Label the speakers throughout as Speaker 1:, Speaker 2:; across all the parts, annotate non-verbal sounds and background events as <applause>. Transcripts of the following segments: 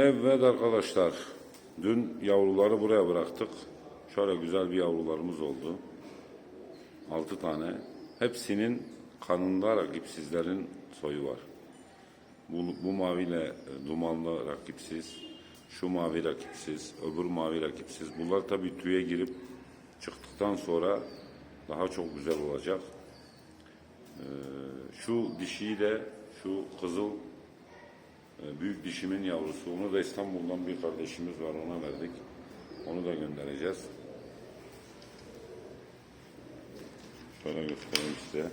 Speaker 1: Evet arkadaşlar, dün yavruları buraya bıraktık. Şöyle güzel bir yavrularımız oldu. Altı tane. Hepsinin kanında rakipsizlerin soyu var. Bu, bu maviyle e, dumanlı rakipsiz, şu mavi rakipsiz, öbür mavi rakipsiz. Bunlar tabii tüye girip çıktıktan sonra daha çok güzel olacak. Ee, şu dişiyi de şu kızıl büyük dişimin yavrusu. Onu da İstanbul'dan bir kardeşimiz var ona verdik. Onu da göndereceğiz. Şöyle göstereyim size.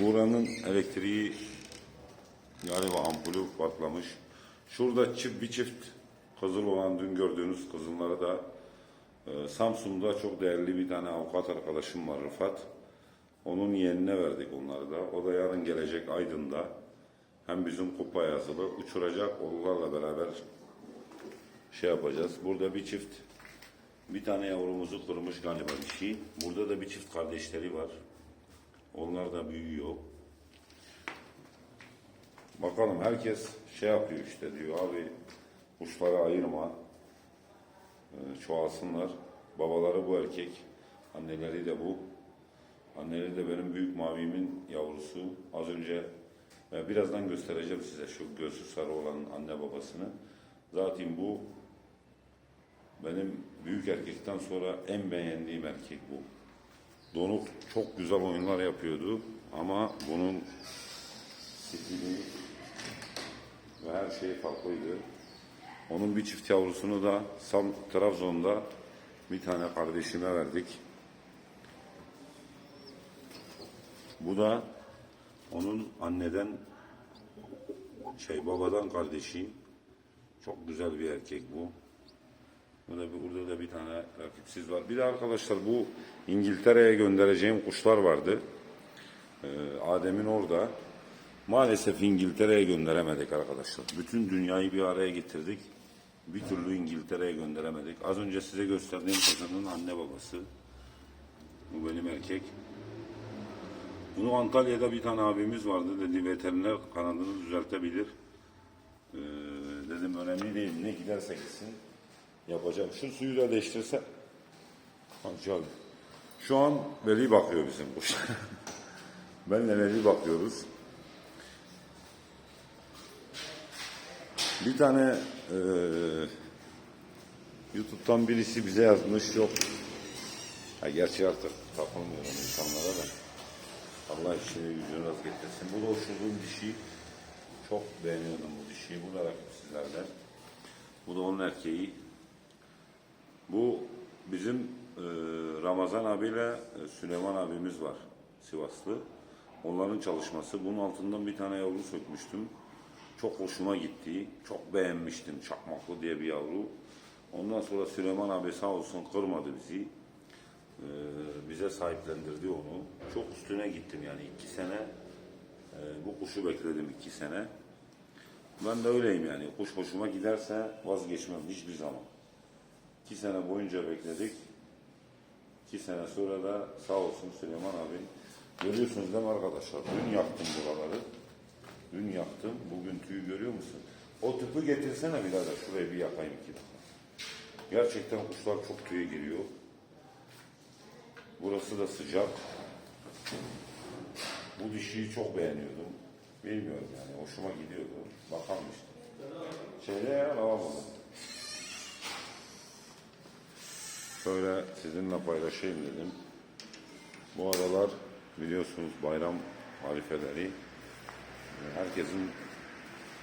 Speaker 1: Buranın elektriği galiba ampulü patlamış. Şurada çift bir çift kızıl olan dün gördüğünüz kızılları da e, Samsun'da çok değerli bir tane avukat arkadaşım var Rıfat. Onun yeğenine verdik onları da. O da yarın gelecek Aydın'da. Hem bizim kupa yazılı uçuracak. Onlarla beraber şey yapacağız. Burada bir çift bir tane yavrumuzu kırmış galiba dişi. Burada da bir çift kardeşleri var. Onlar da büyüyor. Bakalım herkes şey yapıyor işte diyor abi kuşları ayırma. Ee, çoğalsınlar. Babaları bu erkek. Anneleri de bu. Anneleri de benim büyük mavimin yavrusu. Az önce e, birazdan göstereceğim size şu göğsü sarı olan anne babasını. Zaten bu benim büyük erkekten sonra en beğendiğim erkek bu. Donuk çok güzel oyunlar yapıyordu ama bunun stili ve her şey farklıydı. Onun bir çift yavrusunu da Sam Trabzon'da bir tane kardeşime verdik. Bu da onun anneden şey babadan kardeşi. Çok güzel bir erkek bu. Burada, bir, burada da bir tane rakipsiz var. Bir de arkadaşlar bu İngiltere'ye göndereceğim kuşlar vardı. Ee, Adem'in orada. Maalesef İngiltere'ye gönderemedik arkadaşlar. Bütün dünyayı bir araya getirdik. Bir türlü İngiltere'ye gönderemedik. Az önce size gösterdiğim kızının anne babası. Bu benim erkek. Bunu Antalya'da bir tane abimiz vardı. Dedi veteriner kanadını düzeltebilir. Ee, dedim önemli değil. Ne giderse gitsin. Yapacağım. Şu suyu da değiştirse. Hadi Şu an veli bakıyor bizim kuş. <laughs> Benle veli bakıyoruz. Bir tane eee YouTube'dan birisi bize yazmış yok. Ha, gerçi artık takılmıyorum insanlara da. Allah işini yüzünü rast getirsin. Bu da uçurduğum dişi. Çok beğeniyordum bu dişiyi. Bu da rakipsizlerden. Bu da onun erkeği. Bu bizim e, Ramazan abiyle e, Süleyman abimiz var Sivaslı. Onların çalışması. Bunun altından bir tane yavru sökmüştüm. Çok hoşuma gitti. Çok beğenmiştim. Çakmaklı diye bir yavru. Ondan sonra Süleyman abi sağ olsun kırmadı bizi. Bize sahiplendirdi onu. Çok üstüne gittim yani iki sene e, bu kuşu bekledim iki sene. Ben de öyleyim yani. Kuş hoşuma giderse vazgeçmem hiçbir zaman. İki sene boyunca bekledik. İki sene sonra da sağ olsun Süleyman abi. Görüyorsunuz değil mi arkadaşlar? Dün yaktım buraları. Dün yaktım. Bugün tüyü görüyor musun? O tüpü getirsene birader. Şuraya bir yakayım dakika. Gerçekten kuşlar çok tüye giriyor. Burası da sıcak. Bu dişiyi çok beğeniyordum. Bilmiyorum yani. Hoşuma gidiyordu. Bakalım işte. Şeyde lavaboda. Şöyle sizinle paylaşayım dedim. Bu aralar biliyorsunuz bayram harifeleri. Herkesin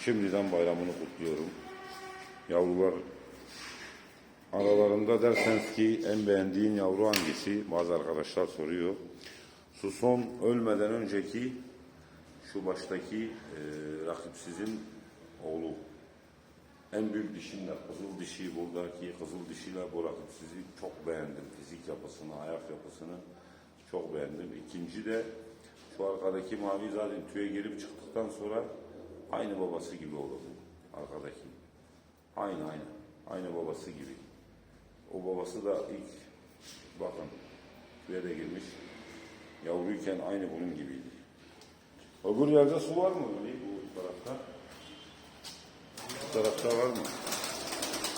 Speaker 1: şimdiden bayramını kutluyorum. Yavrular aralarında derseniz ki en beğendiğin yavru hangisi? Bazı arkadaşlar soruyor. Su son ölmeden önceki şu baştaki e, rakipsizin oğlu. En büyük dişimle kızıl dişi buradaki kızıl dişiyle bu rakipsizi çok beğendim. Fizik yapısını, ayak yapısını çok beğendim. İkinci de şu arkadaki mavi zaten tüye girip çıktıktan sonra aynı babası gibi oldu arkadaki. Aynı aynı. Aynı babası gibi. O babası da ilk bakın tüye de girmiş. Yavruyken aynı bunun gibiydi. Öbür yerde su var mı? öyle Bu tarafta. Bu tarafta var mı?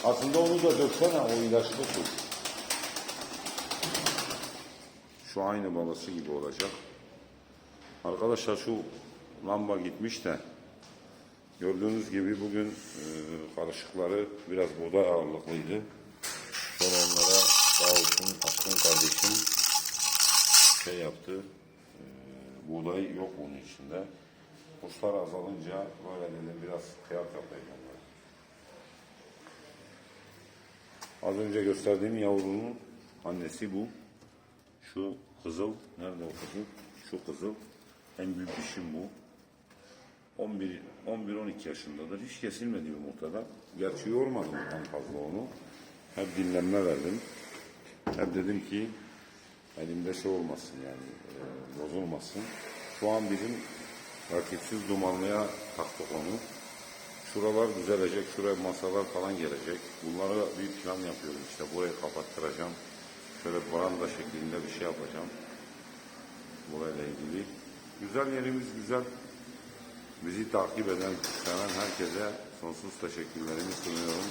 Speaker 1: Aslında onu da döksene o ilaçlı su. Şu aynı balası gibi olacak. Arkadaşlar şu lamba gitmiş de gördüğünüz gibi bugün e, karışıkları biraz buğday ağırlıklıydı. Sonra onlara sağ olsun Hakkın kardeşim şey yaptı. e, buğday yok bunun içinde. Kuşlar azalınca böyle dedim biraz kıyak yapayım onlara. Az önce gösterdiğim yavrunun annesi bu. Şu kızıl, nerede o kızıl? Şu kızıl. En büyük dişim bu. 11 11-12 yaşındadır. Hiç kesilmedi yumurtadan. Gerçi yormadım en fazla onu. Hep dinlenme verdim. Hep dedim ki elimde şey olmasın yani e, bozulmasın. Şu an bizim rakipsiz dumanlıya taktık onu. Şuralar düzelecek, şuraya masalar falan gelecek. Bunlara bir plan yapıyorum işte. Burayı kapattıracağım. Şöyle baranda şeklinde bir şey yapacağım. Burayla ilgili. Güzel yerimiz güzel. Bizi takip eden, seven herkese sonsuz teşekkürlerimi sunuyorum.